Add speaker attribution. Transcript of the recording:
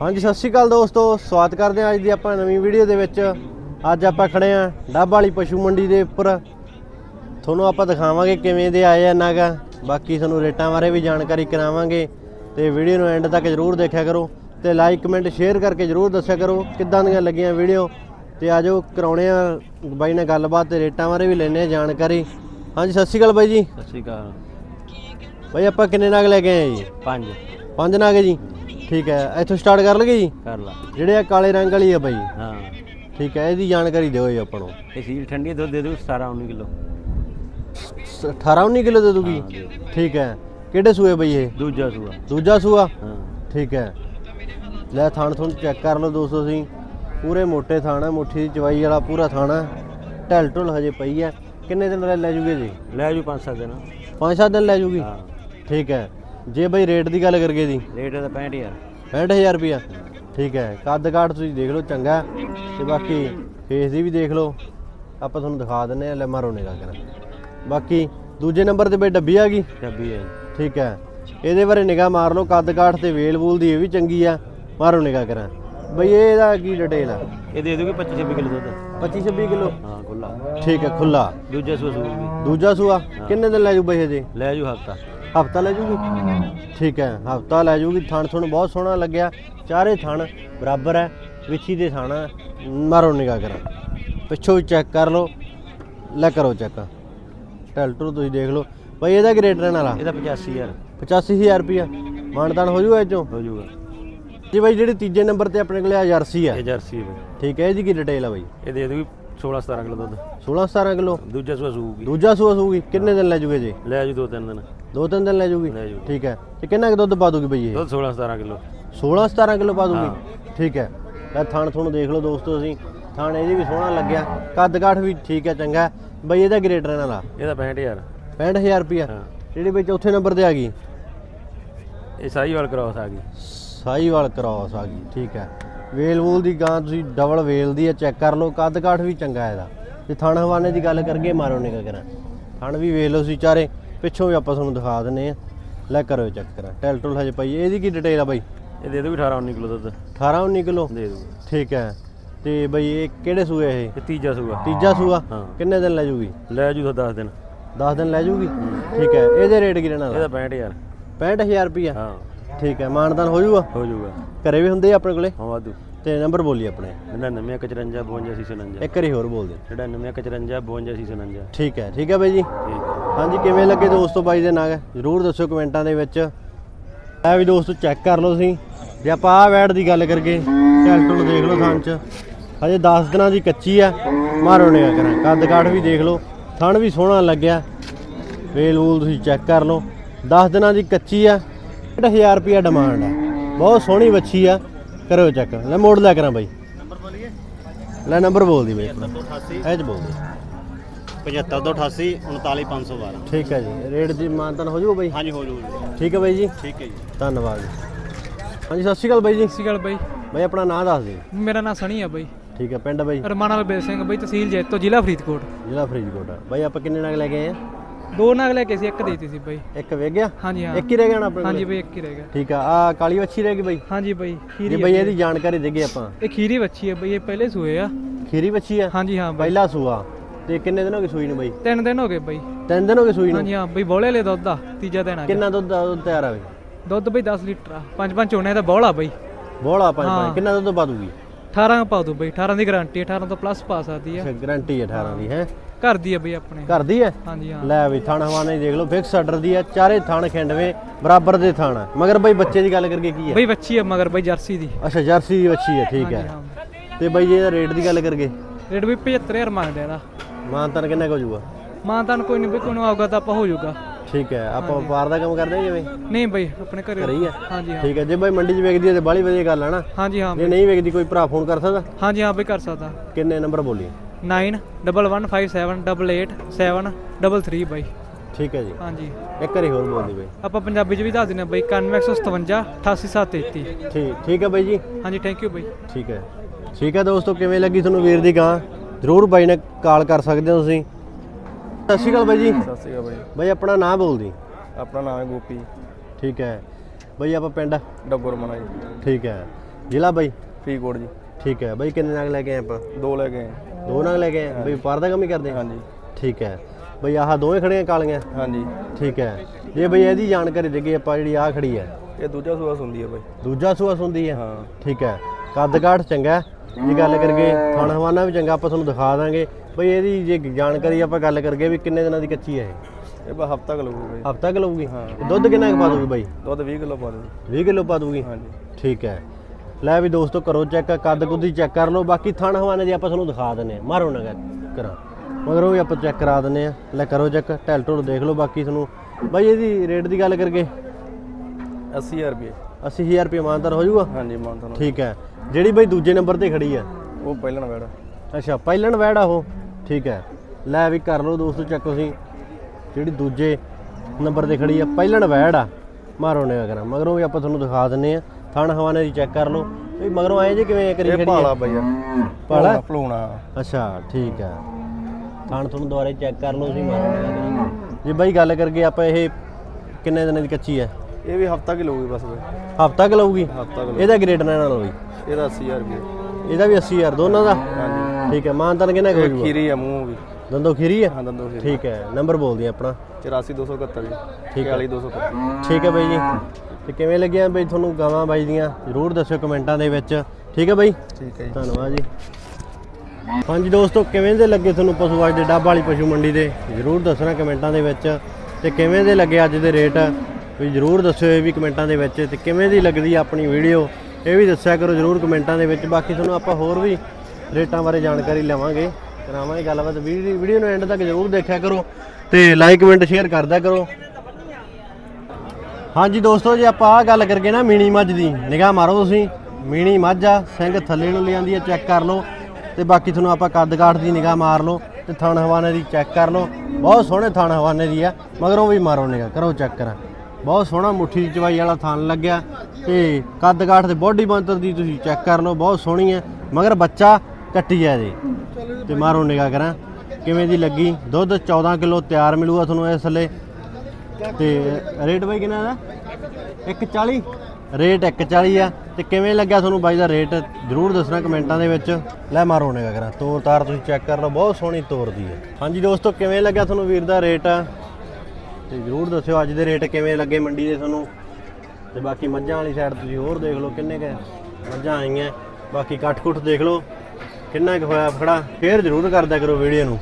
Speaker 1: ਹਾਂਜੀ ਸਤਿ ਸ਼੍ਰੀ ਅਕਾਲ ਦੋਸਤੋ। ਸਵਾਗਤ ਕਰਦੇ ਹਾਂ ਅੱਜ ਦੀ ਆਪਾਂ ਨਵੀਂ ਵੀਡੀਓ ਦੇ ਵਿੱਚ। ਅੱਜ ਆਪਾਂ ਖੜੇ ਆ ਡੱਬ ਵਾਲੀ ਪਸ਼ੂ ਮੰਡੀ ਦੇ ਉੱਪਰ। ਤੁਹਾਨੂੰ ਆਪਾਂ ਦਿਖਾਵਾਂਗੇ ਕਿਵੇਂ ਦੇ ਆਏ ਆ ਨਾਗਾ ਬਾਕੀ ਤੁਹਾਨੂੰ ਰੇਟਾਂ ਬਾਰੇ ਵੀ ਜਾਣਕਾਰੀ ਕਰਾਵਾਂਗੇ। ਤੇ ਵੀਡੀਓ ਨੂੰ ਐਂਡ ਤੱਕ ਜਰੂਰ ਦੇਖਿਆ ਕਰੋ ਤੇ ਲਾਈਕ ਕਮੈਂਟ ਸ਼ੇਅਰ ਕਰਕੇ ਜਰੂਰ ਦੱਸਿਆ ਕਰੋ ਕਿੱਦਾਂ ਦੀਆਂ ਲੱਗੀਆਂ ਵੀਡੀਓ। ਤੇ ਆਜੋ ਕਰਾਉਣੇ ਆ ਬਾਈ ਨਾਲ ਗੱਲਬਾਤ ਤੇ ਰੇਟਾਂ ਬਾਰੇ ਵੀ ਲੈਣੇ ਆ ਜਾਣਕਾਰੀ। ਹਾਂਜੀ ਸਤਿ ਸ਼੍ਰੀ ਅਕਾਲ ਬਾਈ ਜੀ।
Speaker 2: ਸਤਿ ਸ਼੍ਰੀ ਅਕਾਲ।
Speaker 1: ਬਾਈ ਆਪਾਂ ਕਿੰਨੇ ਨਾਗ ਲੈ ਕੇ ਆਏ ਜੀ?
Speaker 2: ਪੰਜ।
Speaker 1: ਪੰਜ ਨਾਗ ਜੀ। ਠੀਕ ਹੈ ਇੱਥੋਂ ਸਟਾਰਟ ਕਰ ਲਈਏ ਜੀ?
Speaker 2: ਕਰ ਲਾ।
Speaker 1: ਜਿਹੜੇ ਆ ਕਾਲੇ ਰੰਗ ਵਾਲੀ ਆ ਬਾਈ।
Speaker 2: ਹਾਂ।
Speaker 1: ਠੀਕ ਹੈ ਇਹਦੀ ਜਾਣਕਾਰੀ ਦਿਓ ਜੀ ਆਪਾਂ ਨੂੰ।
Speaker 2: ਇਹ ਸੀਲ ਠੰਡੀ ਦੁੱਧ ਦੇ ਦੂ 17 19 ਕਿਲੋ।
Speaker 1: ਸ- 18 19 ਕਿਲੋ ਦੇ ਦੂਗੀ? ਠੀਕ ਹੈ। ਕਿਹੜੇ ਸੂਏ ਬਈ ਇਹ?
Speaker 2: ਦੂਜਾ ਸੂਆ।
Speaker 1: ਦੂਜਾ ਸੂਆ?
Speaker 2: ਹਾਂ।
Speaker 1: ਠੀਕ ਹੈ। ਲੈ ਥਾਣ ਤੁਹਾਨੂੰ ਚੈੱਕ ਕਰ ਲਓ ਦੋਸਤੋ ਤੁਸੀਂ। ਪੂਰੇ ਮੋٹے ਥਾਣ ਮੁੱਠੀ ਦੀ ਚਵਾਈ ਵਾਲਾ ਪੂਰਾ ਥਾਣਾ ਢਲ ਢੁਲ ਹਜੇ ਪਈ ਹੈ। ਕਿੰਨੇ ਦਿਨ ਲੈ ਲੈ ਜੂਗੇ ਜੀ
Speaker 2: ਲੈ ਜੂ 5-7 ਦਿਨ।
Speaker 1: 5-7 ਦਿਨ ਲੈ ਜੂਗੀ?
Speaker 2: ਹਾਂ।
Speaker 1: ਠੀਕ ਹੈ। ਜੇ ਬਈ ਰੇਟ ਦੀ ਗੱਲ ਕਰਗੇ ਜੀ।
Speaker 2: ਰੇਟ ਇਹਦਾ 65000
Speaker 1: 65000 ਰੁਪਿਆ ਠੀਕ ਹੈ ਕੱਦ ਕਾਠ ਤੁਸੀਂ ਦੇਖ ਲਓ ਚੰਗਾ। ਤੇ ਬਾਕੀ ਫੇਸ ਦੀ ਵੀ ਦੇਖ ਲਓ। ਆਪਾਂ ਤੁਹਾਨੂੰ ਦਿਖਾ ਦਿੰਨੇ ਆ ਲੈ ਮਾਰੋ ਨਿਗਾ ਕਰਾਂ। ਬਾਕੀ ਦੂਜੇ ਨੰਬਰ ਤੇ ਬਈ ਡੱਬੀ ਆ ਗਈ।
Speaker 2: ਡੱਬੀ ਹੈ
Speaker 1: ਠੀਕ ਹੈ ਇਹਦੇ ਬਾਰੇ ਨਿਗਾਹ ਮਾਰ ਲਓ ਕੱਦ ਕਾਠ ਤੇ ਵੇਲ ਵੂਲ ਦੀ ਇਹ ਵੀ ਚੰਗੀ ਆ। ਮਾਰੋ ਨਿਗਾਹ ਕਰਾਂ। ਬਈ ਇਹਦਾ ਕੀ ਡਿਟੇਲ ਆ?
Speaker 2: ਇਹ ਦੇ ਦੂਗੀ 25 ਕਿਲੋ ਦੁੱਧ।
Speaker 1: 25 26 ਕਿਲੋ?
Speaker 2: ਹਾਂ ਖੁੱਲਾ
Speaker 1: ਠੀਕ ਹੈ ਖੁੱਲਾ
Speaker 2: ਦੂਜਾ ਸੂਆ ਸੂਗੀ।
Speaker 1: ਦੂਜਾ ਸੂਆ? ਕਿੰਨੇ ਦਿਨ ਲੈ ਜੂ ਬਈ ਹਜੇ?
Speaker 2: ਲੈ ਜੂ ਹਫਤਾ।
Speaker 1: ਹਫਤਾ ਲੈ ਜੂਗੀ? ਠੀਕ ਹੈ ਹਫਤਾ ਲੈ ਜੂਗੀ। ਥਣ ਤੁਹਾਨੂੰ ਬਹੁਤ ਸੋਹਣਾ ਲੱਗਿਆ। ਚਾਰੇ ਥਣ ਬਰਾਬਰ ਹੈ। ਵਿਛੀ ਦੇ ਥਣ। ਮਾਰੋ ਨਿਗਾਹ ਕਰਾਂ। ਪਿੱਛੋਂ ਚੈੱਕ ਕਰ ਲਓ। ਲੈ ਕਰੋ ਚੈੱਕ ਟੈਲਟਰ ਤੁਸੀਂ ਦੇਖ ਲਓ। ਬਈ ਇਹਦਾ ਕੀ ਰੇਟ ਰਹਿਣ ਵਾਲਾ?
Speaker 2: ਇਹਦਾ 85000
Speaker 1: 85000 ਰੁਪਿਆ ਮਾਨਦਾਨ ਹੋ ਜੂਗਾ ਇਹ ਚੋਂ
Speaker 2: ਹੋ ਜੂਗਾ।
Speaker 1: ਜੀ ਬਾਈ ਜਿਹੜੀ ਤੀਜੇ ਨੰਬਰ ਤੇ ਆਪਣੇ ਕੋਲੇ ਆ ਜਰਸੀ ਆ
Speaker 2: ਇਹ ਜਰਸੀ ਹੈ
Speaker 1: ਠੀਕ ਹੈ ਇਹਦੀ ਕੀ ਡਿਟੇਲ ਆ ਬਾਈ?
Speaker 2: ਇਹ ਦੇ ਦੂਗੀ 16 17 ਕਿਲੋ ਦੁੱਧ।
Speaker 1: 16 17 ਕਿਲੋ?
Speaker 2: ਦੂਜਾ ਸੂਆ ਸੂਗੀ।
Speaker 1: ਦੂਜਾ ਸੂਆ ਸੂਗੀ। ਕਿੰਨੇ ਦਿਨ ਲੈ ਜੂਗੇ ਜੀ?
Speaker 2: ਲੈ ਜੂ ਦੋ ਤਿੰਨ ਦਿਨ।
Speaker 1: ਦੋ ਤਿੰਨ ਦਿਨ ਲੈ ਜੂਗੀ?
Speaker 2: ਲੈ ਜੂ।
Speaker 1: ਠੀਕ ਹੈ। ਤੇ ਕਿੰਨਾ ਕੁ ਦੁੱਧ ਪਾ ਦੂਗੀ ਬਈ ਇਹ?
Speaker 2: ਦੁੱਧ 16 17 ਕਿਲੋ।
Speaker 1: 16 17 ਕਿਲੋ ਪਾ ਦੂਗੀ? ਠੀਕ ਹੈ। ਇਹ ਥਣ ਤੁਹਾਨੂੰ ਦੇਖ ਲਓ ਦੋਸਤੋ ਤੁਸੀਂ। ਥਣ ਇਹਦੀ ਵੀ ਸੋਹਣਾ ਲੱਗਿਆ। ਕੱਦ ਕਾਠ ਵੀ ਠੀਕ ਹੈ ਚੰਗਾ। ਬਈ ਇਹਦਾ ਰੇਟ ਰਹਿਣ ਵਾਲਾ?
Speaker 2: ਇਹਦਾ 65000
Speaker 1: 65000 ਰੁਪਿਆ ਜਿਹੜੀ ਬਈ ਚੌਥੇ ਨੰਬਰ ਤੇ ਆ ਗਈ?
Speaker 2: ਇਹ ਸਾਈਵਾਲ ਕ੍ਰਾਸ ਆ ਗਈ।
Speaker 1: ਸਾਈਵਾਲ ਕ੍ਰਾਸ ਆ ਗਈ। ਠੀਕ ਹੈ। ਵੇਲ ਵੂਲ ਦੀ ਗਾਂ ਤੁਸੀਂ ਡਬਲ ਵੇਲ ਦੀ ਹੈ ਚੈੱਕ ਕਰ ਲਓ ਕੱਦ ਕਾਠ ਵੀ ਚੰਗਾ ਇਹਦਾ। ਤੇ ਥਣ ਹਵਾਨੇ ਦੀ ਗੱਲ ਕਰਗੇ ਮਾਰੋ ਨਿਕਾ ਕਰਾਂ। ਥਣ ਵੀ ਵੇਖ ਲਓ ਤੁਸੀਂ ਚਾਰੇ ਪਿੱਛੋਂ ਵੀ ਆਪਾਂ ਤੁਹਾਨੂੰ ਦਿਖਾ ਦਿੰਨੇ ਆ। ਲੈ ਕਰੋ ਚੈੱਕ ਕਰਾਂ। ਟੈਲ ਟੁਲ ਹਜੇ ਪਈ ਇਹਦੀ ਕੀ ਡਿਟੇਲ ਆ ਬਾਈ?
Speaker 2: ਇਹ ਦੇ ਦੂਗੀ 18 19 ਕਿਲੋ ਦੁੱਧ।
Speaker 1: 18 19 ਕਿਲੋ?
Speaker 2: ਦੇ ਦੂਗੀ
Speaker 1: ਠੀਕ ਹੈ। ਤੇ ਬਈ ਇਹ ਕਿਹੜੇ ਸੂਏ ਇਹ?
Speaker 2: ਇਹ ਤੀਜਾ ਸੂਆ।
Speaker 1: ਤੀਜਾ ਸੂਆ? ਕਿੰਨੇ ਦਿਨ ਲੈ ਜੂਗੀ?
Speaker 2: ਲੈ ਜੂ 10 ਦਿਨ।
Speaker 1: 10 ਦਿਨ ਲੈ ਜੂਗੀ? ਠੀਕ ਹੈ। ਇਹਦੇ ਰੇਟ ਕੀ ਰਹਿਣਾ
Speaker 2: ਇਹਦਾ 65000
Speaker 1: 65000 ਰੁਪਿਆ
Speaker 2: ਹਾਂ।
Speaker 1: ਠੀਕ ਹੈ ਮਾਨਦਾਨ ਹੋ ਜੂਗਾ
Speaker 2: ਹੋ ਜਾਊਗਾ।
Speaker 1: ਘਰੇ ਵੀ ਹੁੰਦੇ ਆ ਆਪਣੇ ਕੋਲੇ?
Speaker 2: ਹਾਂ ਵਾਧੂ।
Speaker 1: ਤੇ ਨੰਬਰ ਬੋਲੀ ਆਪਣੇ।
Speaker 2: 99 54 52 649
Speaker 1: ਇੱਕ ਵਾਰੀ ਹੋਰ ਬੋਲ ਦੇ।
Speaker 2: 99 54 52 649
Speaker 1: ਠੀਕ ਹੈ ਠੀਕ ਹੈ ਬਾਈ ਜੀ। ਹਾਂਜੀ ਕਿਵੇਂ ਲੱਗੇ ਦੋਸਤੋ ਬਾਈ ਦੇ ਨਾਲ? ਜਰੂਰ ਦੱਸਿਓ ਕਮੈਂਟਾਂ ਦੇ ਵਿੱਚ। ਇਹ ਵੀ ਦੋਸਤੋ ਚੈੱਕ ਕਰ ਲਓ ਤੁਸੀਂ। ਜੇ ਆਪਾਂ ਆ ਵੈਟ ਦੀ ਗੱਲ ਕਰਗੇ ਟੈਲਟਲ ਦੇਖ ਲਓ ਥਣ ਚ। ਹਜੇ 10 ਦਿਨਾਂ ਦੀ ਕੱਚੀ ਆ ਮਾਰੋ ਨਿਗਾ ਕਰਾਂ। ਕੱਦ ਕਾਠ ਵੀ ਦੇਖ ਲਓ। ਥਣ ਵੀ ਸੋਹਣਾ ਲੱਗਿਆ। ਵੇਲ ਵੂਲ ਤੁਸੀਂ ਚੈੱਕ ਕਰ ਲਓ। 10 ਦਿਨਾਂ ਦੀ ਕੱਚੀ ਆ 1000 ਰੁਪਿਆ ਡਿਮਾਂਡ ਆ। ਬਹੁਤ ਸੋਹਣੀ ਬੱਚੀ ਆ। ਕਰੋ ਚੈੱਕ ਲੈ ਮੋੜ ਲਿਆ ਕਰਾਂ ਬਾਈ।
Speaker 2: ਨੰਬਰ ਬੋਲੀਏ
Speaker 1: ਲੈ ਨੰਬਰ ਬੋਲ ਦੀ ਬਾਈ ਆਪਣਾ।
Speaker 2: 788
Speaker 1: ਇਹ ਚ ਬੋਲ ਦੇ।
Speaker 2: 75288 39512
Speaker 1: ਠੀਕ ਹੈ ਜੀ। ਰੇਟ ਦੀ ਮਾਨਤਨ ਹੋ ਜੂਗਾ ਬਾਈ?
Speaker 2: ਹਾਂਜੀ ਹੋ ਜਾਊਗਾ
Speaker 1: ਠੀਕ ਹੈ ਬਾਈ ਜੀ?
Speaker 2: ਠੀਕ ਹੈ ਜੀ।
Speaker 1: ਧੰਨਵਾਦ ਜੀ। ਹਾਂਜੀ ਸਤਿ ਸ਼੍ਰੀ ਅਕਾਲ ਬਾਈ ਜੀ।
Speaker 3: ਸਤਿ ਸ਼੍ਰੀ ਅਕਾਲ ਬਾਈ।
Speaker 1: ਬਾਈ ਆਪਣਾ ਨਾਮ ਦੱਸ ਦਿਓ
Speaker 3: ਮੇਰਾ ਨਾਮ ਸਣੀ ਆ ਬਾਈ।
Speaker 1: ਠੀਕ ਹੈ ਪਿੰਡ ਬਾਈ?
Speaker 3: ਰਮਾਣਾ ਲਬੇਲ ਸਿੰਘ ਬਾਈ ਤਹਿਸੀਲ ਜੈਤੋ ਜ਼ਿਲ੍ਹਾ ਫਰੀਦਕੋਟ।
Speaker 1: ਜ਼ਿਲ੍ਹਾ ਫਰੀਦਕੋਟ ਬਾਈ ਆਪਾਂ ਕਿੰਨੇ ਨਗ ਲੈ ਕੇ ਆਏ ਆ?
Speaker 3: ਦੋ ਨਾਗ ਲੈ ਕੇ ਸੀ ਇੱਕ ਦੇਤੀ ਸੀ ਬਾਈ।
Speaker 1: ਇੱਕ ਵੇਗ ਗਿਆ?
Speaker 3: ਹਾਂਜੀ ਹਾਂ।
Speaker 1: ਇੱਕ ਹੀ ਰਹਿ ਗਿਆ ਨਾ ਆਪਣੇ
Speaker 3: ਹਾਂਜੀ ਬਾਈ ਇੱਕ ਹੀ ਰਹਿ ਗਿਆ।
Speaker 1: ਠੀਕ ਆ ਆ ਕਾਲੀ ਵੱਛੀ ਰਹਿ ਗਈ ਬਾਈ?
Speaker 3: ਹਾਂਜੀ ਬਾਈ
Speaker 1: ਜੇ
Speaker 3: ਖੀਰੀ
Speaker 1: ਬਾਈ ਇਹਦੀ ਜਾਣਕਾਰੀ ਦੇਗੇ ਆਪਾਂ।
Speaker 3: ਇਹ ਖੀਰੀ ਬੱਚੀ ਹੈ ਬਾਈ ਇਹ ਪਹਿਲੇ ਸੂਏ ਆ।
Speaker 1: ਖੀਰੀ ਵੱਛੀ ਆ?
Speaker 3: ਹਾਂਜੀ ਹਾਂ ਬਾਈ।
Speaker 1: ਪਹਿਲਾ ਸੂਆ। ਤੇ ਕਿੰਨੇ ਦਿਨ ਹੋ ਗਏ ਸੂਈ ਨੂੰ ਬਾਈ?
Speaker 3: ਤਿੰਨ ਦਿਨ ਹੋ ਗਏ ਬਾਈ।
Speaker 1: ਤਿੰਨ ਦਿਨ ਹੋ ਗਏ ਸੂਈ ਨੂੰ?
Speaker 3: ਹਾਂਜੀ ਹਾਂ ਬਾਈ ਬੋਲੇ ਲੈ ਦੁੱਧ ਆ ਤੀਜਾ ਦਿਨ ਆ ਗਿਆ।
Speaker 1: ਕਿੰਨਾ ਦੁੱਧ ਦੁੱਧ ਤਿਆਰ ਆ ਬਈ?
Speaker 3: ਦੁੱਧ ਬਾਈ 10 ਲੀਟਰ ਆ। ਪੰਜ ਪੰਜ ਚੋਣੇ ਦਾ ਬੋਲਾ ਬਾਈ।
Speaker 1: ਬੋਲਾ ਪੰਜ
Speaker 3: ਹਾਂ।
Speaker 1: ਪੰਜ ਕਿੰਨਾ ਦੁੱਧ ਪਾ ਦੂਗੀ?
Speaker 3: 18 ਪਾ ਦੋ ਬਾਈ 18 ਦੀ ਗਾਰੰਟੀ 18 ਤੋਂ ਪਲੱਸ ਪਾ ਸਕਦੀ ਆ।
Speaker 1: ਗਾਰੰਟੀ ਹੈ 18 ਦੀ ਹੈ?
Speaker 3: ਘਰ ਦੀ ਆ ਬਾਈ ਆਪਣੇ।
Speaker 1: ਘਰ ਦੀ ਹੈ
Speaker 3: ਹਾਂਜੀ ਹਾਂ।
Speaker 1: ਲੈ ਵੀ ਥਣ ਹਵਾਨੇ ਦੇਖ ਲਓ ਫਿਕਸ ਆਰਡਰ ਦੀ ਹੈ ਚਾਰੇ ਥਣ ਖਿੰਡਵੇਂ ਬਰਾਬਰ ਦੇ ਥਣ ਆ। ਮਗਰ ਬਾਈ ਬੱਚੇ ਦੀ ਗੱਲ ਕਰਕੇ ਕੀ ਹੈ
Speaker 3: ਬਾਈ ਬੱਚੀ ਆ ਮਗਰ ਬਾਈ ਜਰਸੀ ਦੀ।
Speaker 1: ਅੱਛਾ ਜਰਸੀ ਦੀ ਵੱਛੀ ਹੈ ਠੀਕ ਹੈ। ਤੇ ਬਾਈ ਇਹਦਾ ਰੇਟ ਦੀ ਗੱਲ ਕਰਗੇ
Speaker 3: ਰੇਟ ਵੀ 75000 ਮੰਗਦੇ ਇਹਦਾ।
Speaker 1: ਮਾਨਤਨ ਕਿੰਨਾ ਕੁ ਹੋ ਜਾਊਗਾ?
Speaker 3: ਮਾਂ ਤਾਂ ਕੋਈ ਨਹੀਂ ਬਈ ਕੋਈ ਨੂੰ ਆਊਗਾ ਤਾਂ ਆਪਾਂ ਹੋ ਜਾਊਗਾ।
Speaker 1: ਠੀਕ ਹੈ ਆਪਾਂ ਵਪਾਰ ਦਾ ਕੰਮ ਕਰਦੇ ਹਾਂ ਜਿਵੇਂ?
Speaker 3: ਨਹੀਂ ਬਈ ਆਪਣੇ ਘਰੇ।
Speaker 1: ਘਰੇ ਹੀ ਹੈ
Speaker 3: ਹਾਂਜੀ ਹਾਂ।
Speaker 1: ਠੀਕ ਹੈ ਜੇ ਬਾਈ ਮੰਡੀ 'ਚ ਵੇਚਦੀ ਹੈ ਤੇ ਬਾਲੀ ਵਧੀਆ ਗੱਲ ਹੈ ਨਾ।
Speaker 3: ਹਾਂਜੀ ਹਾਂ
Speaker 1: ਜੇ ਨਹੀਂ ਵੇਚਦੀ ਕੋਈ ਭਰਾ ਫੋਨ ਕਰ ਸਕਦਾ?
Speaker 3: ਹਾਂਜੀ ਹਾਂ ਬਈ ਕਰ ਸਕਦਾ।
Speaker 1: ਕਿੰਨੇ ਨੰਬਰ ਬੋਲੀ
Speaker 3: 91157733 ਬਾਈ
Speaker 1: ਠੀਕ ਹੈ ਜੀ
Speaker 3: ਹਾਂਜੀ
Speaker 1: ਇੱਕ ਵਾਰੀ ਹੋਰ ਬੋਲ ਦੀ ਬਾਈ
Speaker 3: ਆਪਾਂ ਪੰਜਾਬੀ ਚ ਵੀ ਦੱਸ ਦਿੰਦੇ ਹਾਂ ਬਾਈ 9157 88733
Speaker 1: ਠੀਕ ਠੀਕ ਹੈ ਬਾਈ ਜੀ
Speaker 3: ਹਾਂਜੀ ਥੈਂਕ ਯੂ ਬਾਈ
Speaker 1: ਠੀਕ ਹੈ ਠੀਕ ਹੈ ਦੋਸਤੋ ਕਿਵੇਂ ਲੱਗੀ ਤੁਹਾਨੂੰ ਵੀਰ ਦੀ ਗਾਂ ਜ਼ਰੂਰ ਬਾਈ ਨੇ ਕਾਲ ਕਰ ਸਕਦੇ ਹੋ ਤੁਸੀਂ ਸਤਿ ਸ਼੍ਰੀ ਅਕਾਲ ਬਾਈ ਜੀ
Speaker 2: ਸਤਿ ਸ਼੍ਰੀ ਅਕਾਲ ਬਾਈ
Speaker 1: ਬਾਈ ਆਪਣਾ ਨਾਮ ਬੋਲਦੀ
Speaker 2: ਆਪਣਾ ਨਾਮ ਹੈ ਗੋਪੀ
Speaker 1: ਠੀਕ ਹੈ ਬਾਈ ਆਪਾਂ ਪਿੰਡ
Speaker 2: ਡੱਬਰ ਜੀ
Speaker 1: ਠੀਕ ਹੈ ਜ਼ਿਲ੍ਹਾ ਬਾਈ
Speaker 4: ਫਰੀਦਕੋਟ ਜੀ
Speaker 1: ਠੀਕ ਹੈ ਬਾਈ ਕਿੰਨੇ ਨਗ ਲੈ ਕੇ ਆਏ ਆਪਾਂ?
Speaker 4: ਦੋ ਲੈ ਕੇ ਆਏ।
Speaker 1: ਦੋ ਨਗ ਲੈ ਕੇ ਆਏ? ਬਈ ਵਪਾਰ ਦਾ ਕੰਮ ਹੀ ਕਰਦੇ?
Speaker 4: ਹਾਂਜੀ।
Speaker 1: ਠੀਕ ਹੈ। ਬਈ ਆਹ ਦੋਵੇਂ ਖੜੀਆਂ ਕਾਲੀਆਂ?
Speaker 4: ਹਾਂਜੀ।
Speaker 1: ਠੀਕ ਹੈ। ਜੇ ਬਈ ਇਹਦੀ ਜਾਣਕਾਰੀ ਦੇਗੇ ਆਪਾਂ ਜਿਹੜੀ ਆਹ ਖੜੀ ਹੈ।
Speaker 4: ਇਹ ਦੂਜਾ ਸੂਆ ਹੁੰਦੀ ਹੈ ਬਾਈ।
Speaker 1: ਦੂਜਾ ਸੂਆ ਸੁੰਦੀ ਹੈ?
Speaker 4: ਹਾਂ।
Speaker 1: ਠੀਕ ਹੈ। ਕੱਦ ਕਾਠ ਚੰਗਾ ਹੈ। ਜੇ ਗੱਲ ਕਰਗੇ ਥਣ ਹਵਾਨਾ ਵੀ ਚੰਗਾ ਆਪਾਂ ਤੁਹਾਨੂੰ ਦਿਖਾ ਦਾਂਗੇ। ਬਈ ਇਹਦੀ ਜੇ ਜਾਣਕਾਰੀ ਆਪਾਂ ਗੱਲ ਕਰਗੇ ਵੀ ਕਿੰਨੇ ਦਿਨਾਂ ਦੀ ਕੱਚੀ ਹੈ ਇਹ?
Speaker 4: ਇਹ ਬਾ ਹਫਤਾ ਕੁ ਬਾਈ।
Speaker 1: ਹਫਤਾ ਕਿ ਲਊਗੀ? ਦੁੱਧ ਕਿੰਨਾ ਕੁ ਪਾ ਦੂਗੀ ਬਾਈ?
Speaker 4: ਦੁੱਧ 20 ਕਿਲੋ ਪਾ ਦਿਓ
Speaker 1: 20 ਕਿਲੋ ਪਾ ਦੂਗੀ
Speaker 4: ਹਾਂਜੀ।
Speaker 1: ਠੀਕ ਹੈ। ਲੈ ਵੀ ਦੋਸਤੋ ਕਰੋ ਚੈੱਕ ਕੱਦ ਕੁੱਦੀ ਚੈੱਕ ਕਰ ਲਓ ਬਾਕੀ ਥਣ ਹਵਾਨੇ ਦੀ ਆਪਾਂ ਤੁਹਾਨੂੰ ਦਿਖਾ ਦਿੰਨੇ ਆ ਮਾਰੋ ਨਾ ਕਰਾਂ। ਮਗਰੋਂ ਵੀ ਆਪਾਂ ਚੈੱਕ ਕਰਾ ਦਿੰਨੇ ਆ ਲੈ ਕਰੋ ਚੈੱਕ ਢੈਲ ਢੋਲ ਦੇਖ ਲਓ ਬਾਕੀ ਤੁਹਾਨੂੰ। ਬਾਈ ਇਹਦੀ ਰੇਟ ਦੀ ਗੱਲ ਕਰਗੇ
Speaker 4: 80000 ਰੁਪਏ।
Speaker 1: 80000 ਰੁਪਏ ਮਾਨਤਰ ਹੋ ਜਾਊਗਾ?
Speaker 4: ਹਾਂਜੀ ਮਾਨ ਤੁਹਾਨੂੰ
Speaker 1: ਠੀਕ ਹੈ। ਜਿਹੜੀ ਬਾਈ ਦੂਜੇ ਨੰਬਰ ਤੇ ਖੜੀ ਆ।
Speaker 4: ਉਹ ਪਹਿਲਾਂ ਵੜਾ
Speaker 1: ਅੱਛਾ ਪਹਿਲਣ ਵੈੜ ਆ ਉਹ। ਠੀਕ ਹੈ। ਲੈ ਵੀ ਕਰ ਲਓ ਦੋਸਤੋ ਚੈੱਕ ਤੁਸੀਂ। ਜਿਹੜੀ ਦੂਜੇ ਨੰਬਰ ਤੇ ਖੜੀ ਆ ਪਹਿਲਣ ਵੈੜ ਆ। ਮਾਰੋ ਨੇ ਕਰਾਂ। ਮਗਰੋਂ ਵੀ ਆਪਾਂ ਤੁਹਾਨੂੰ ਦਿਖਾ ਦਿੰਨੇ ਆ ਥਣ ਹਵਾਨੇ ਦੀ ਚੈੱਕ ਕਰ ਲਓ। ਵੀ ਮਗਰੋਂ ਆਏ ਜੇ ਕਿਵੇਂ ਕਰੀ
Speaker 4: ਇਹ
Speaker 1: ਖੜੀ ਆ।
Speaker 4: ਬਾਈ ਯਾਰ
Speaker 1: ਭਾਲਾ?
Speaker 4: ਭਲੂਣਾ
Speaker 1: ਅੱਛਾ ਠੀਕ ਹੈ ਥਣ ਤੁਹਾਨੂੰ ਦੁਬਾਰੇ ਚੈੱਕ ਕਰ ਲਓ ਤੁਸੀਂ ਮਾਰੋ ਨੇ ਜੇ। ਬਾਈ ਗੱਲ ਕਰਗੇ ਆਪਾਂ ਇਹ ਕਿੰਨੇ ਦਿਨਾਂ ਦੀ ਕੱਚੀ ਹੈ
Speaker 4: ਇਹ ਵੀ ਹਫਤਾ ਕਿ ਲਊਗੀ ਬਸ ਬਾਈ।
Speaker 1: ਹਫਤਾ ਕਿ ਲਊਗੀ?
Speaker 4: ਹਫਤਾ ਕਿ
Speaker 1: ਇਹਦਾ ਗ੍ਰੇਡ ਨਾਲ ਲਓ ਬਈ
Speaker 4: ਇਹਦਾ 80000 ਰੁਪਏ।
Speaker 1: ਇਹਦਾ ਵੀ 80000 ਦੋਨਾਂ ਦਾ?
Speaker 4: ਹਾਂਜੀ।
Speaker 1: ਠੀਕ ਹੈ ਮਾਨਤਨ ਕਿੰਨਾ ਕੁ ਹੋ
Speaker 4: ਇਹ
Speaker 1: ਜਾਊਗਾ
Speaker 4: ਖੀਰੀ ਆ ਮੂੰਹ ਵੀ।
Speaker 1: ਦੰਦੋ ਖੀਰੀ ਹੈ
Speaker 4: ਹਾਂ ਦੰਦੋ ਖੀਰੀ।
Speaker 1: ਠੀਕ ਹੈ ਨੰਬਰ ਬੋਲ ਦੀ ਆਪਣਾ
Speaker 4: 84271 ਜੀ
Speaker 1: ਠੀਕ ਹੈ।
Speaker 4: 41271
Speaker 1: ਠੀਕ ਹੈ ਬਾਈ ਜੀ। ਤੇ ਕਿਵੇਂ ਲੱਗਿਆ ਬਈ ਤੁਹਾਨੂੰ ਗਾਵਾਂ ਬਾਈ ਦੀਆਂ? ਜਰੂਰ ਦੱਸਿਓ ਕਮੈਂਟਾਂ ਦੇ ਵਿੱਚ। ਠੀਕ ਹੈ ਬਾਈ?
Speaker 4: ਠੀਕ ਹੈ ਜੀ।
Speaker 1: ਧੰਨਵਾਦ ਜੀ। ਹਾਂਜੀ ਦੋਸਤੋ ਕਿਵੇਂ ਦੇ ਲੱਗੇ ਤੁਹਾਨੂੰ ਪਸ਼ੂ ਅੱਜ ਦੇ ਡੱਬ ਵਾਲੀ ਪਸ਼ੂ ਮੰਡੀ ਦੇ? ਜਰੂਰ ਦੱਸਣਾ ਕਮੈਂਟਾਂ ਦੇ ਵਿੱਚ। ਤੇ ਕਿਵੇਂ ਦੇ ਲੱਗੇ ਅੱਜ ਦੇ ਰੇਟ? ਵੀ ਜਰੂਰ ਦੱਸਿਓ ਇਹ ਵੀ ਕਮੈਂਟਾਂ ਦੇ ਵਿੱਚ। ਤੇ ਕਿਵੇਂ ਦੀ ਲੱਗਦੀ ਆਪਣੀ ਵੀਡੀਓ? ਇਹ ਵੀ ਦੱਸਿਆ ਕਰੋ ਜਰੂਰ ਕਮੈਂਟਾਂ ਦੇ ਵਿੱਚ। ਬਾਕੀ ਤੁਹਾਨੂੰ ਆਪਾਂ ਹੋਰ ਵੀ ਰੇਟਾਂ ਬਾਰੇ ਜਾਣਕਾਰੀ ਲਵਾਂਗੇ। ਕਰਾਵਾਂਗੇ ਗੱਲਬਾਤ। ਵੀਡੀਓ ਵੀਡੀਓ ਨੂੰ ਐਂਡ ਤੱਕ ਜਰੂਰ ਦੇਖਿਆ ਕਰੋ ਤੇ ਲਾਈਕ ਕਮੈਂਟ ਸ਼ੇਅਰ ਕਰਦਾ ਕਰੋ। ਹਾਂਜੀ ਦੋਸਤੋ, ਜੇ ਆਪਾਂ ਆਹ ਗੱਲ ਕਰਕੇ ਨਾ ਮੀਣੀ ਮੱਝ ਦੀ ਨਿਗਾਹ ਮਾਰੋ ਤੁਸੀਂ। ਮੀਣੀ ਮੱਝ ਆ, ਸਿੰਘ ਥੱਲੇ ਨੂੰ ਲਿਆਂਦੀ ਆ ਚੈੱਕ ਕਰ ਲਓ। ਤੇ ਬਾਕੀ ਤੁਹਾਨੂੰ ਆਪਾਂ ਕੱਦ ਕਾਠ ਦੀ ਨਿਗਾਹ ਮਾਰ ਲਓ ਤੇ ਥਣ ਹਵਾਨੇ ਦੀ ਚੈੱਕ ਕਰ ਲਓ। ਬਹੁਤ ਸੋਹਣੇ ਥਣ ਹਵਾਨੇ ਦੀ ਆ, ਮਗਰੋਂ ਵੀ ਮਾਰੋ ਨਿਗਾਹ, ਕਰੋ ਚੈੱਕ ਕਰਾਂ। ਬਹੁਤ ਸੋਹਣਾ ਮੁੱਠੀ ਦੀ ਚਵਾਈ ਵਾਲਾ ਥਣ ਲੱਗਿਆ ਤੇ ਕੱਦ ਕਾਠ ਤੇ ਬੋਡੀ ਬੰਤਰ ਦੀ ਤੁਸੀਂ ਚੈੱਕ ਕਰ ਲਓ, ਬਹੁਤ ਸੋਹਣੀ ਹੈ ਮਗਰ ਬੱਚਾ ਕੱਟੀ ਆ ਇਹਦੇ। ਤੇ ਮਾਰੋ ਨਿਗਾ ਕਰਾਂ। ਕਿਵੇਂ ਦੀ ਲੱਗੀ? ਦੁੱਧ 14 ਕਿਲੋ ਤਿਆਰ ਮਿਲੂਗਾ ਤੁਹਾਨੂੰ ਇਸ ਥੱਲੇ। ਤੇ ਰੇਟ ਬਾਈ ਕਿੰਨਾ ਦਾ? 140 ਰੇਟ 140 ਆ। ਤੇ ਕਿਵੇਂ ਲੱਗਿਆ ਤੁਹਾਨੂੰ ਬਾਈ ਦਾ ਰੇਟ? ਜਰੂਰ ਦੱਸਣਾ ਕਮੈਂਟਾਂ ਦੇ ਵਿੱਚ। ਲੈ ਮਾਰੋ ਨਿਗਾ ਕਰਾਂ। ਤੋਰ ਤਾਰ ਤੁਸੀਂ ਚੈੱਕ ਕਰ ਲਓ। ਬਹੁਤ ਸੋਹਣੀ ਤੋਰ ਦੀ ਹੈ ਹਾਂਜੀ ਦੋਸਤੋ, ਕਿਵੇਂ ਲੱਗਿਆ ਤੁਹਾਨੂੰ ਵੀਰ ਦਾ ਰੇਟ? ਤੇ ਜਰੂਰ ਦੱਸਿਓ ਅੱਜ ਦੇ ਰੇਟ ਕਿਵੇਂ ਲੱਗੇ ਮੰਡੀ ਦੇ ਤੁਹਾਨੂੰ। ਤੇ ਬਾਕੀ ਮੱਝਾਂ ਵਾਲੀ ਸਾਈਡ ਤੁਸੀਂ ਹੋਰ ਦੇਖ ਲਓ ਕਿੰਨੇ ਕੁ ਮੱਝਾਂ ਆਈਆਂ। ਬਾਕੀ ਕੱਠ ਕੁੱਠ ਦੇਖ ਲਓ। ਕਿੰਨਾ ਕੁ ਹੋਇਆ ਫੜਾ ਫੇਰ ਜਰੂਰ ਕਰਦਿਆ ਕਰੋ ਵੀਡੀਓ ਨੂੰ।